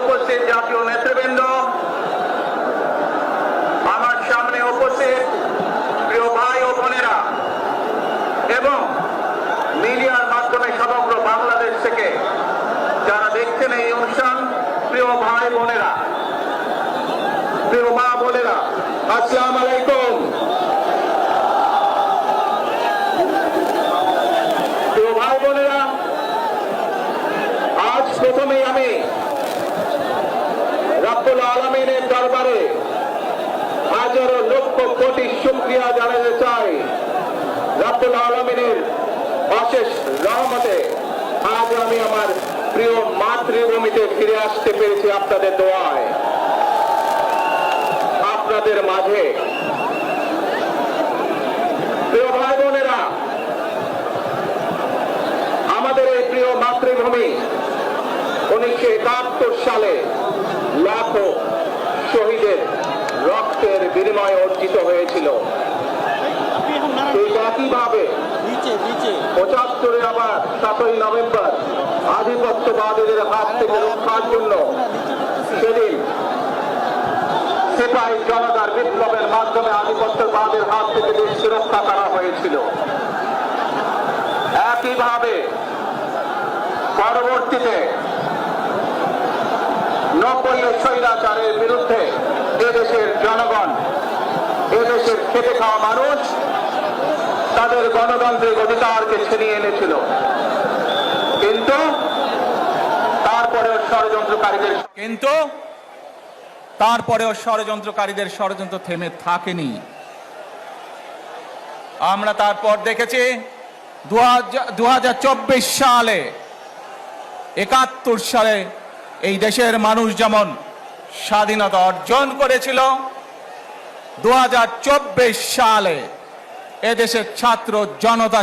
উপস্থিত জাতীয় নেতৃবৃন্দ, আমার সামনে উপস্থিত প্রিয় ভাই ও বোনেরা, এবং মিডিয়ার মাধ্যমে সমগ্র বাংলাদেশ থেকে যারা দেখছেন এই অনুষ্ঠান, প্রিয় ভাই বোনেরা, প্রিয় মা বোনেরা, আসসালাম আলাইকুম। প্রিয় ভাই বোনেরা, আজ প্রথমেই আমি রাব্বুল আলমিনের দরবারে হাজারো লক্ষ কোটি শুক্রিয়া জানাতে চাই। রাব্বুল আলমিনের অশেষ রহমতে আজ আমি আমার প্রিয় মাতৃভূমিতে ফিরে আসতে পেরেছি আপনাদের দোয়ায়। আপনাদের মাঝে প্রিয় ভাই বোনেরা আমাদের এই প্রিয় মাতৃভূমি উনিশশো একাত্তর সালে লাখো শহীদের রক্তের বিনিময়ে অর্জিত হয়েছিল। একইভাবে পঁচাত্তরে আবার সাতই নভেম্বর আধিপত্যবাদীদের হাত থেকে রক্ষার জন্য সেদিন সিপাহী জনতার বিপ্লবের মাধ্যমে আধিপত্যবাদের হাত থেকে দেশকে রক্ষা করা হয়েছিল। একইভাবে পরবর্তীতে নব্বই স্বৈরাচারের বিরুদ্ধে এদেশের জনগণ এদেশের খেটে খাওয়া মানুষ তাদের গণতান্ত্রিক অধিকারকে ছিনিয়ে এনেছিল। কিন্তু তারপরেও ষড়যন্ত্রকারীদের কিন্তু তারপরেও ষড়যন্ত্রকারীদের ষড়যন্ত্র থেমে থাকেনি। আমরা তারপর দেখেছি দু হাজার চব্বিশ সালে, একাত্তর সালে এই দেশের মানুষ যেমন স্বাধীনতা অর্জন করেছিল দু হাজার চব্বিশ সালে এদেশের ছাত্র জনতা